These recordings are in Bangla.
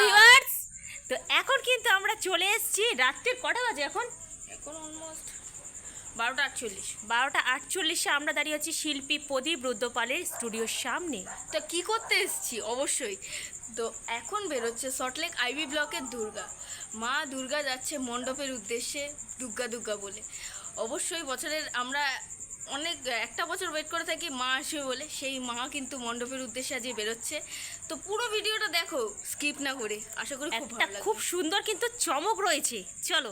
ভিউয়ার্স তো এখন কিন্তু আমরা চলে এসেছি রাত্রির কটা বাজে এখন? এখন অলমোস্ট বারোটা আটচল্লিশ। বারোটা আটচল্লিশে আমরা দাঁড়িয়ে আছি শিল্পী প্রদীপ রুদ্রপালের স্টুডিওর সামনে। তো কি করতে এসেছি? অবশ্যই। তো এখন বেরোচ্ছে সল্টলেক আইবি ব্লকের দুর্গা। মা দুর্গা যাচ্ছে মণ্ডপের উদ্দেশ্যে দুর্গা দুর্গা বলে। অবশ্যই বছরের আমরা অনেক একটা বছর ওয়েট করে থাকি মা আসবে বলে সেই মা কিন্তু মণ্ডপের উদ্দেশ্যে আজকে বেরোচ্ছে। তো পুরো ভিডিওটা দেখো স্কিপ না করে। আশা করি খুব ভালো খুব সুন্দর কিন্তু চমক রয়েছে। চলো।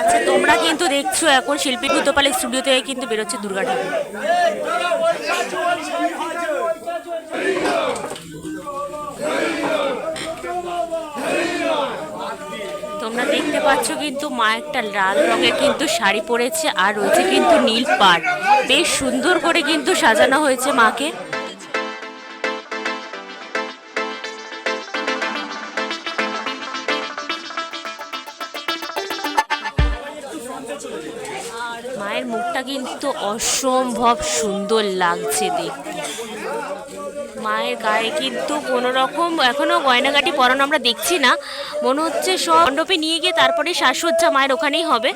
আচ্ছা তোমরা কিন্তু দেখছ এখন শিল্পী রুদ্রপালের স্টুডিও থেকে কিন্তু বেরোচ্ছে দুর্গা ঠাকুর তোমরা দেখতে পাচ্ছ কিন্তু মা একটা লাল রঙের কিন্তু শাড়ি পরেছে আর রয়েছে কিন্তু নীল পাড়। বেশ সুন্দর করে কিন্তু সাজানো হয়েছে মাকে। মায়ের মুখটা কিন্তু অসম্ভব সুন্দর লাগছে দেখতে। মায়ের গায়ে কিন্তু কোনো রকম এখনও গয়নাগাটি পরানো আমরা দেখছি না। মনে হচ্ছে সব মণ্ডপে নিয়ে গিয়ে তারপরে সাজসজ্জা মায়ের ওখানেই হবে।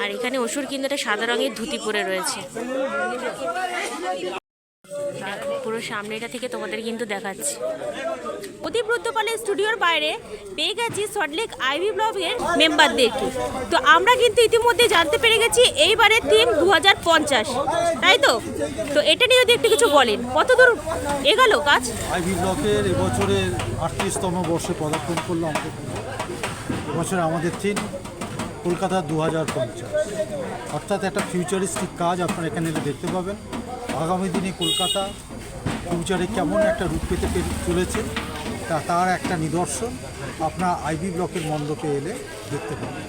আর এখানে অসুর কিন্তু একটা সাদা রঙের ধুতি পরে রয়েছে। সামনেটা থেকে তোমাদের কিন্তু দেখাচ্ছি। প্রদীপ রুদ্রপালের স্টুডিওর বাইরে পেয়ে গেছি সল্টলেক আইভি ব্লগের মেম্বারদেরকে। তো আমরা কিন্তু ইতিমধ্যে জানতে পেরে গেছি এইবারের থিম দু তাই তো? তো এটা নিয়ে যদি একটু কিছু বলেন, কত দূর এগালো কাজ? আইভি ব্লকের এবছরের আটত্রিশতম বর্ষে পদার্পণ করল আমাদের এবছর আমাদের থিম কলকাতা দু হাজার পঞ্চাশ। অর্থাৎ একটা ফিউচারিস্টিক কাজ আপনারা এখানে দেখতে পাবেন। আগামী দিনে কলকাতা ফিউচারে কেমন একটা রূপ পেতে চলেছে তা তার একটা নিদর্শন আপনার আইভি ব্লকের মণ্ডপে এলে দেখতে পাবেন।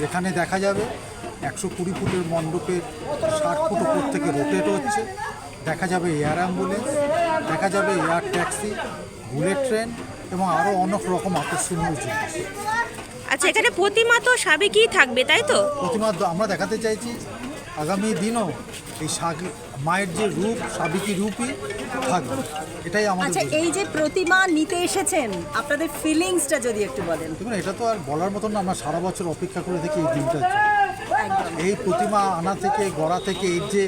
যেখানে দেখা যাবে একশো কুড়ি ফুটের মণ্ডপের ষাট ফুট উপর থেকে রোটেট হচ্ছে দেখা যাবে এয়ার অ্যাম্বুলেন্স দেখা যাবে এয়ার ট্যাক্সি বুলেট ট্রেন এবং আরও অনেক রকম আকর্ষণীয় জিনিস। আচ্ছা এখানে প্রতিমা তো সাবেকই থাকবে তাই তো? প্রতিমা আমরা দেখাতে চাইছি আগামী দিনও এই মায়ের যে রূপ সাবিকি রূপই থাকবে। এটাই আমাদের আচ্ছা এই যে প্রতিমা নিতে এসেছেন আপনাদের ফিলিংসটা যদি একটু বলেন। দেখুন এটা তো আর বলার মতন না আমরা সারা বছর অপেক্ষা করে থাকি এই দিনটার একদম। এই প্রতিমা আনা থেকে গড়া থেকে এই যে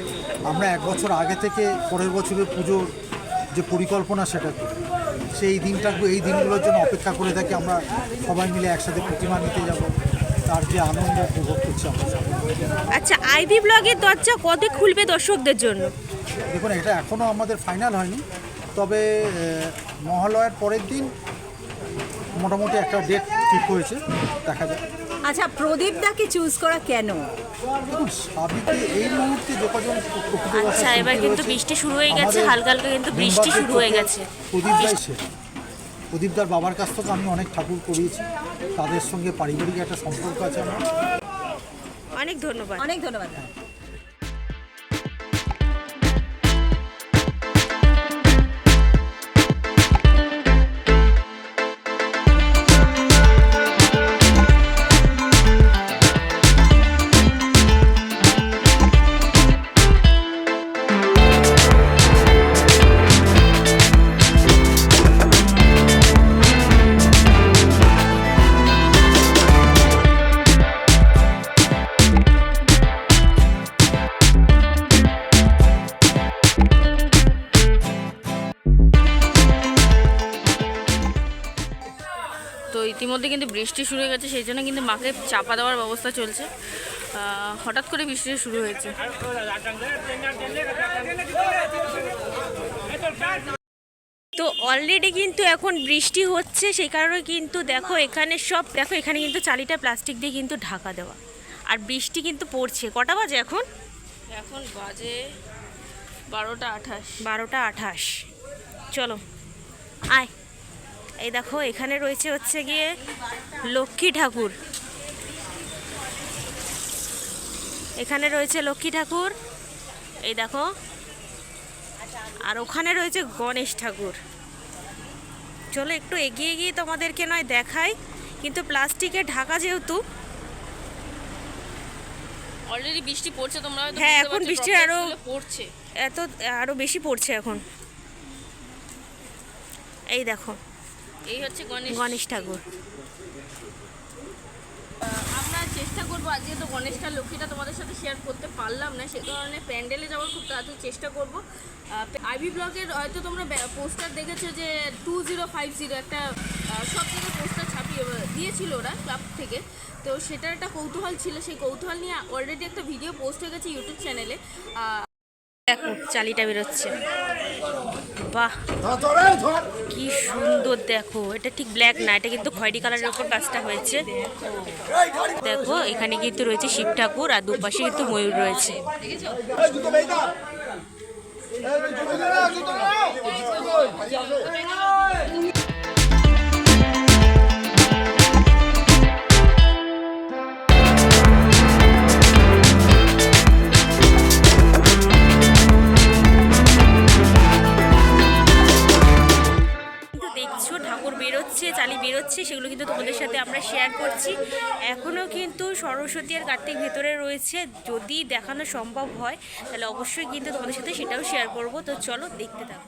আমরা এক বছর আগে থেকে পরের বছরের পুজোর যে পরিকল্পনা সেটা করি সেই দিনটা এই দিনগুলোর জন্য অপেক্ষা করে থাকি আমরা সবাই মিলে একসাথে প্রতিমা নিতে যাব। তার যে আনন্দ উপভোগ করছি। আচ্ছা আইভি ব্লগের দরজা কবে খুলবে দর্শকদের জন্য? দেখুন এটা এখনও আমাদের ফাইনাল হয়নি তবে মহালয়ার পরের দিন মোটামুটি একটা ডেট ঠিক হয়েছে দেখা যাক। আচ্ছা প্রদীপ দাকে চুজ করা কেন? এই মুহূর্তে যোগাযোগ আচ্ছা এবার কিন্তু বৃষ্টি শুরু হয়ে গেছে হালকা হালকা কিন্তু বৃষ্টি শুরু হয়ে গেছে। প্রদীপ প্রদীপদার বাবার কাছ থেকে আমি অনেক ঠাকুর করিয়েছি। তাদের সঙ্গে পারিবারিক একটা সম্পর্ক আছে আমার। অনেক ধন্যবাদ। অনেক ধন্যবাদ। ইতিমধ্যে কিন্তু বৃষ্টি শুরু হয়ে গেছে সেই জন্য কিন্তু মাকে চাপা দেওয়ার ব্যবস্থা চলছে। হঠাৎ করে বৃষ্টি শুরু হয়েছে। তো অলরেডি কিন্তু এখন বৃষ্টি হচ্ছে সেই কারণে কিন্তু দেখো এখানে সব দেখো এখানে কিন্তু চালিটা প্লাস্টিক দিয়ে কিন্তু ঢাকা দেওয়া। আর বৃষ্টি কিন্তু পড়ছে। কটা বাজে এখন? এখন বাজে বারোটা আঠাশ। বারোটা আঠাশ। চলো আয়। এই দেখো এখানে রয়েছে হচ্ছে গিয়ে লক্ষ্মী ঠাকুর। এখানে রয়েছে লক্ষ্মী ঠাকুর। এই দেখো আর ওখানে রয়েছে গণেশ ঠাকুর। চলো একটু এগিয়ে গিয়ে তোমাদেরকে নয় দেখাই কিন্তু প্লাস্টিকের ঢাকা যেহেতু অলরেডি বৃষ্টি পড়ছে তোমরা হ্যাঁ, এখন বৃষ্টি droplets আরো- পড়ছে। এত আরও বেশি পড়ছে এখন। এই দেখো এই হচ্ছে গণেশ গণেশ ঠাকুর। আমরা চেষ্টা করব আজকে তো গণেশটা লক্ষ্মীটা তোমাদের সাথে শেয়ার করতে পারলাম না সে কারণে প্যান্ডেলে যাওয়ার খুব তাড়াতাড়ি চেষ্টা করব। আইভি ব্লগের হয়তো তোমরা পোস্টার দেখেছ যে টু জিরো ফাইভ জিরো একটা সব থেকে পোস্টার ছাপিয়ে দিয়েছিল ওরা ক্লাব থেকে। তো সেটার একটা কৌতূহল ছিল সেই কৌতূহল নিয়ে অলরেডি একটা ভিডিও পোস্ট হয়ে গেছে ইউটিউব চ্যানেলে দেখো চালিটা বেরোচ্ছে। বাহ কি সুন্দর দেখো এটা ঠিক ব্ল্যাক না এটা কিন্তু খয়েরি কালারের উপর কাজটা হয়েছে। দেখো এখানে কিন্তু রয়েছে শিব ঠাকুর আর দুপাশে কিন্তু ময়ূর রয়েছে। কিন্তু আমরা শেয়ার করছি এখনও কিন্তু সরস্বতী আর কার্তিক ভেতরে রয়েছে যদি দেখানো সম্ভব হয় তাহলে অবশ্যই কিন্তু তোমাদের সাথে সেটাও শেয়ার করব তো চলো দেখতে থাকো